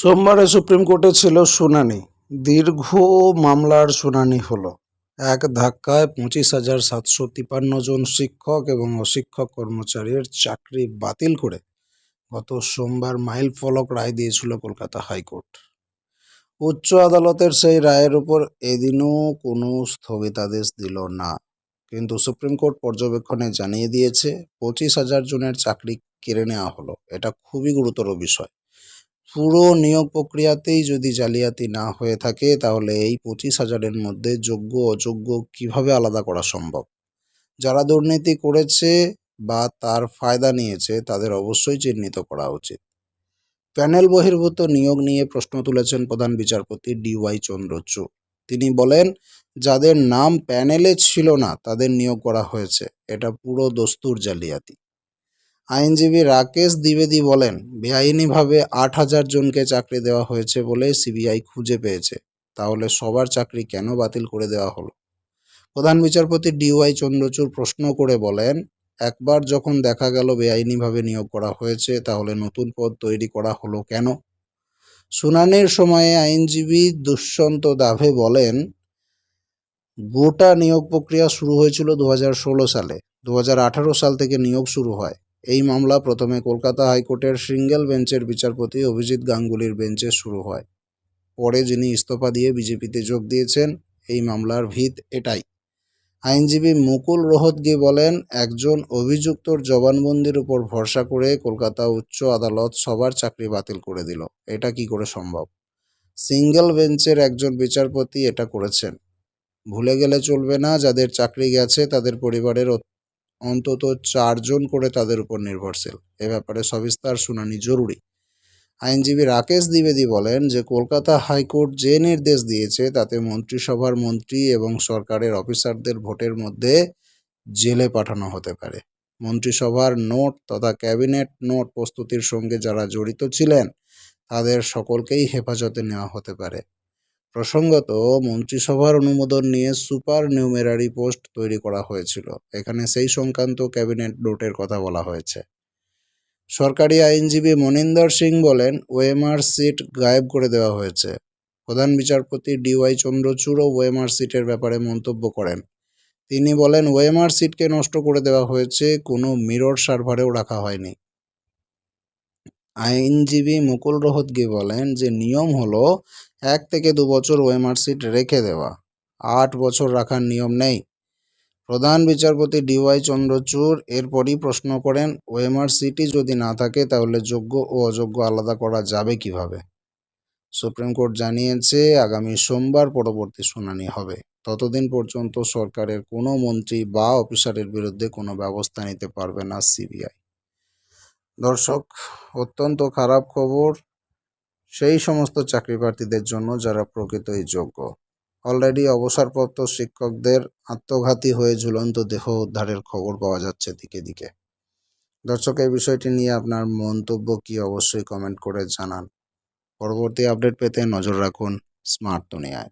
সোমবারে সুপ্রিম কোর্টে ছিল শুনানি। দীর্ঘ মামলার শুনানি হলো। এক ধাক্কায় পঁচিশ হাজার সাতশো তিপান্ন জন শিক্ষক এবং অশিক্ষক কর্মচারীর চাকরি বাতিল করে গত সোমবার মাইল ফলক রায় দিয়েছিল কলকাতা হাইকোর্ট। উচ্চ আদালতের সেই রায়ের উপর এদিনও কোনো স্থগিতাদেশ দিল না। কিন্তু সুপ্রিম কোর্ট পর্যবেক্ষণে জানিয়ে দিয়েছে, পঁচিশ হাজার জনের চাকরি কেড়ে নেওয়া হলো। এটা খুবই গুরুতর বিষয়। পুরো নিয়োগ প্রক্রিয়াতেই যদি জালিয়াতি না হয়ে থাকে, তাহলে এই পঁচিশ হাজারের মধ্যে যোগ্য, অযোগ্য কীভাবে আলাদা করা সম্ভব? যারা দুর্নীতি করেছে বা তার ফায়দা নিয়েছে, তাদের অবশ্যই চিহ্নিত করা উচিত। প্যানেল বহির্ভূত নিয়োগ নিয়ে প্রশ্ন তুলেছেন প্রধান বিচারপতি ডিওয়াই চন্দ্রচূড়। তিনি বলেন, যাদের নাম প্যানেলে ছিল না, তাদের নিয়োগ করা হয়েছে। এটা পুরো দস্তুর জালিয়াতি। আইনজীবী রাকেশ দ্বিবেদী বলেন, বেআইনিভাবে আট হাজার জনকে চাকরি দেওয়া হয়েছে বলে সিবিআই খুঁজে পেয়েছে। তাহলে সবার চাকরি কেন বাতিল করে দেওয়া হলো? প্রধান বিচারপতি ডিওয়াই চন্দ্রচূড় প্রশ্ন করে বলেন, একবার যখন দেখা গেল বেআইনিভাবে নিয়োগ করা হয়েছে, তাহলে নতুন পদ তৈরি করা হলো কেন? শুনানির সময়ে আইনজীবী দুষ্যন্ত দাভে বলেন, গোটা নিয়োগ প্রক্রিয়া শুরু হয়েছিল দু হাজার ষোলো সালে। দু হাজার আঠারো সাল থেকে নিয়োগ শুরু হয়। এই মামলা প্রথমে কলকাতা হাইকোর্টের সিঙ্গেল বেঞ্চের বিচারপতি অভিজিৎ গাঙ্গুলির বেঞ্চে শুরু হয়। পরে যিনি ইস্তফা দিয়ে বিজেপিতে যোগ দিয়েছেন, এই মামলার ভিত এটাই। আইনজীবী মুকুল রোহতগি বলেন, একজন অভিযুক্তর জবানবন্দির উপর ভরসা করে কলকাতা উচ্চ আদালত সবার চাকরি বাতিল করে দিল। এটা কি করে সম্ভব? সিঙ্গেল বেঞ্চের একজন বিচারপতি এটা করেছেন। ভুলে গেলে চলবে না, যাদের চাকরি গেছে তাদের পরিবারের অন্তত চারজন করে তাদের উপর নির্ভরশীল। এ ব্যাপারে সবিস্তার শুনানি জরুরি। আইনজীবী রাকেশ দ্বিবেদী বলেন যে, কলকাতা হাইকোর্ট যে নির্দেশ দিয়েছে, তাতে মন্ত্রিসভার মন্ত্রী এবং সরকারের অফিসারদের ভোটের মধ্যে জেলে পাঠানো হতে পারে। মন্ত্রিসভার নোট তথা ক্যাবিনেট নোট প্রস্তুতির সঙ্গে যারা জড়িত ছিলেন, তাদের সকলকেই হেফাজতে নেওয়া হতে পারে। প্রসঙ্গত, মন্ত্রিসভার অনুমোদন নিয়ে সুপার নিউমেরারি পোস্ট তৈরি করা হয়েছিল। এখানে সেই সংক্রান্ত ক্যাবিনেট নোটের কথা বলা হয়েছে। সরকারি আইনজীবী মনিন্দর সিং বলেন ওএমআর সিট গায়েব করে দেওয়া হয়েছে। প্রধান বিচারপতি ডিওয়াই চন্দ্রচূড়ও ওএমআর সিটের ব্যাপারে মন্তব্য করেন। তিনি বলেন ওএমআর সিটকে নষ্ট করে দেওয়া হয়েছে, কোনো মিরর সার্ভারেও রাখা হয়নি। আইনজীবী মুকুল রোহতগি বলেন যে নিয়ম হলো এক থেকে দু বছর সিট রেখে দেওয়া। আট বছর রাখার নিয়ম নেই। প্রধান বিচারপতি ডিওয়াই চন্দ্রচূড় এরপরই প্রশ্ন করেন, ওএমআর সিটই যদি না থাকে তাহলে যোগ্য ও অযোগ্য আলাদা করা যাবে কীভাবে? সুপ্রিম কোর্ট জানিয়েছে, আগামী সোমবার পরবর্তী শুনানি হবে। ততদিন পর্যন্ত সরকারের কোনো মন্ত্রী বা অফিসারের বিরুদ্ধে কোনো ব্যবস্থা নিতে পারবে না সিবিআই। দর্শক, অত্যন্ত খারাপ খবর। সেই সমস্ত চাকরি প্রার্থীদের জন্য যারা প্রকৃতই যোগ্য। অলরেডি অবসরপ্রাপ্ত শিক্ষকদের আত্মঘাতী হয়ে ঝুলন্ত দেহ উদ্ধারের খবর পাওয়া যাচ্ছে দিকে দিকে। দর্শক, এই বিষয়টি নিয়ে আপনার মন্তব্য কি অবশ্যই কমেন্ট করে জানান। পরবর্তী আপডেট পেতে নজর রাখুন স্মার্ট দুনিয়ায়।